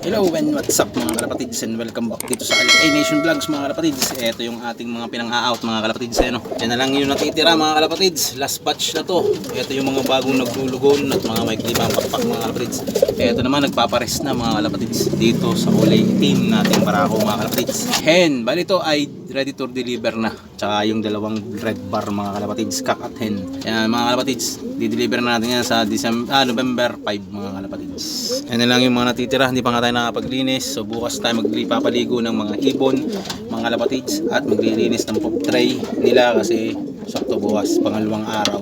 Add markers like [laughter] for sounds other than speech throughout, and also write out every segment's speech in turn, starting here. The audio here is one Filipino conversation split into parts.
Hello and what's up mga kalapatids and welcome back dito sa A Nation Vlogs mga kalapatids. Ito yung ating mga pinang-out mga kalapatids. Ano? Yan na lang yung natitira mga kalapatids. Last batch na to. Ito yung mga bagong naglulugon at mga may klima pakpak mga kalapatids. Ito naman nagpapares na mga kalapatids dito sa kulay team nating barako mga kalapatids. Hen, bali ito ay ready to deliver na. Tsaka yung dalawang red bar mga kalapatids, kak at hen. Yan mga kalapatids, di-deliver na natin yan sa December, ah, November 5 mga kalapatids. Yan na lang yung mga natitira, hindi pa nga tayo nakapaglinis. So bukas tayo magpapaligo ng mga ibon, mga kalapatids at maglilinis ng pop tray nila kasi sakto bukas, pangalawang araw.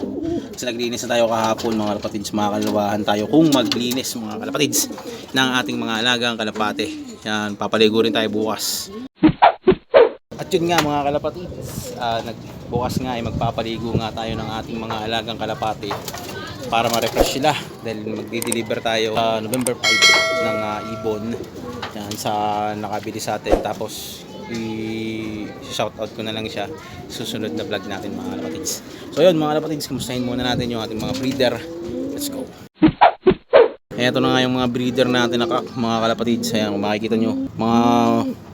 Kasi naglinis na tayo kahapon mga kalapatids, makakalawahan tayo kung maglinis mga kalapatids ng ating mga alagang kalapate. Yan, papaligo rin tayo bukas. At yun nga mga kalapatids, ah, nag, bukas nga ay magpapaligo nga tayo ng ating mga alagang kalapati para ma-refresh sila dahil magdi-deliver tayo sa November 5 ng ah, ibon yan sa nakabili sa atin tapos i-shoutout ko na lang siya susunod na vlog natin mga kalapatids. So yun mga kalapatids, kumustahin muna natin yung ating mga breeder. Let's go! Ito na nga yung mga breeder natin na mga kalapatids. Ayan, makikita nyo. Mga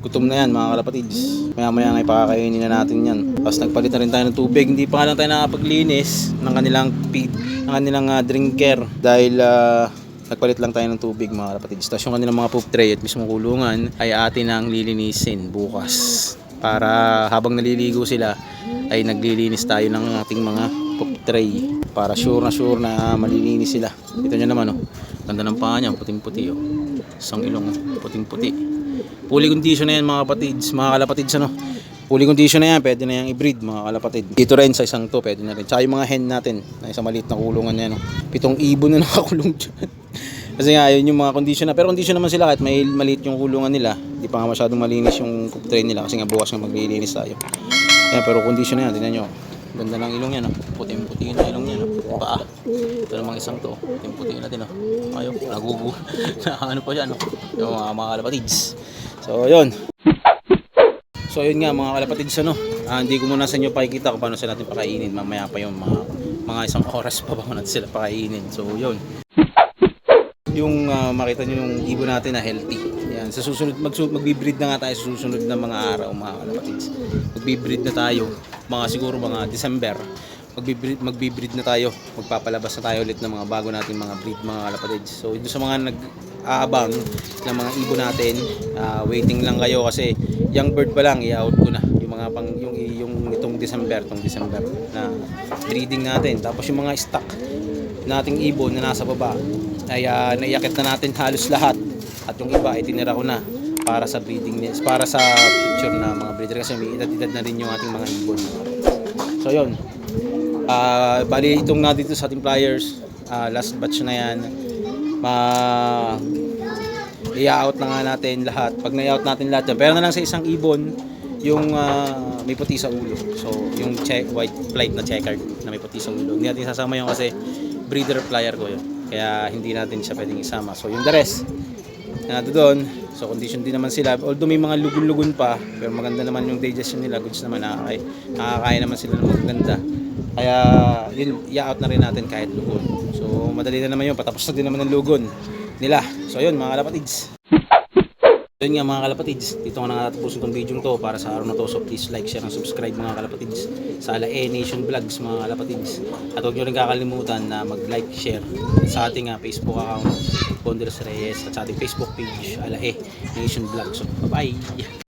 gutom na yan, mga kalapatids. Maya maya nga ipakakainin na natin yan. Tapos nagpalit na rin tayo ng tubig. Hindi pa nga lang tayo nakapaglinis ng kanilang feed, ng kanilang ah, drinker. Dahil ah, nagpalit lang tayo ng tubig, mga kalapatids. Tapos yung kanilang mga poop tray at mismo kulungan ay atin ang lilinisin bukas. Para habang naliligo sila, ay naglilinis tayo ng ating mga poop tray. Para sure na sure na malilinis sila. Ito nyo naman, oh. Ganda ng paa niya, puting-puti oh. Isang ilong, oh. puting-puti. Fully condition na yan mga kapatids, mga kalapatids ano. Fully condition na yan, pwede na yung i-breed mga kalapatid. Dito rin sa isang to, pwede na rin. Tsaka yung mga hen natin, na isang maliit na kulungan yan. Oh. Pitong ibon na [laughs] nakakulong dyan. Kasi nga, yun yung mga condition na. Pero condition naman sila kahit may maliit yung kulungan nila. Hindi pa nga masyadong malinis yung cook tray nila. Kasi nga bukas nga maglilinis tayo. Yan, pero condition na yan, tingnan nyo. Ganda ng ilong yan, oh. puting-puti yung ilong yan. Oh. Paa. Ito namang isang to, puting-puti natin. Oh. Ayaw, nagugu. [laughs] na ano pa yan, oh. yung mga, mga kalapatids. So, yun. So, yun nga mga kalapatids, ano. Ah, hindi ko muna sa inyo pakikita kung paano sila natin pakainin. Mamaya pa yung mga, mga isang oras pa bago natin sila pakainin. So, yun. Yung ah, makita nyo yung ibon natin na healthy. Yan. Sa susunod, mag, magbi-breed na nga tayo sa susunod na mga araw, mga kalapatids. Magbi-breed na tayo, mga siguro mga December. Magbi-breed, magbi-breed na tayo. Magpapalabas na tayo ulit ng mga bago nating mga breed, mga kalapatids. So, ito sa mga nag-aabang ng mga ibon natin, ah, waiting lang kayo kasi young bird pa lang, i-out ko na yung mga pang yung yung itong December, tong December na breeding natin. Tapos yung mga stock nating ibon na nasa baba ay uh, naiakit na natin halos lahat at yung iba ay tinira ko na para sa breeding ni para sa future na mga breeder kasi may edad-edad na rin yung ating mga ibon. So yun. Ah, bali itong na dito sa ating pliers, ah, last batch na yan. Ma i-out na nga natin lahat. Pag na-out natin lahat pero na lang sa isang ibon yung ah, may puti sa ulo. So, yung check, white flight na checkered na may puti sa ulo. Hindi natin sasama yun kasi breeder flyer ko yun. Kaya hindi natin siya pwedeng isama. So, yung the rest, na doon. So, condition din naman sila. Although may mga lugun-lugun pa, pero maganda naman yung digestion nila. Goods naman, nakakay, nakakain naman sila ng maganda. Kaya, yun, i-out na rin natin kahit lugon. So, madali na naman yun. Patapos na din naman ng lugon nila. So, yun, mga kalapatids. Yun nga mga kalapatids, dito ko na natapos itong video to para sa araw na to. So please like, share, and subscribe mga kalapatids sa Ala E Nation Vlogs mga kalapatids. At huwag nyo rin kakalimutan na mag-like, share sa ating uh, Facebook account, Bonders Reyes, at sa ating Facebook page, Ala E Nation Vlogs. So bye-bye!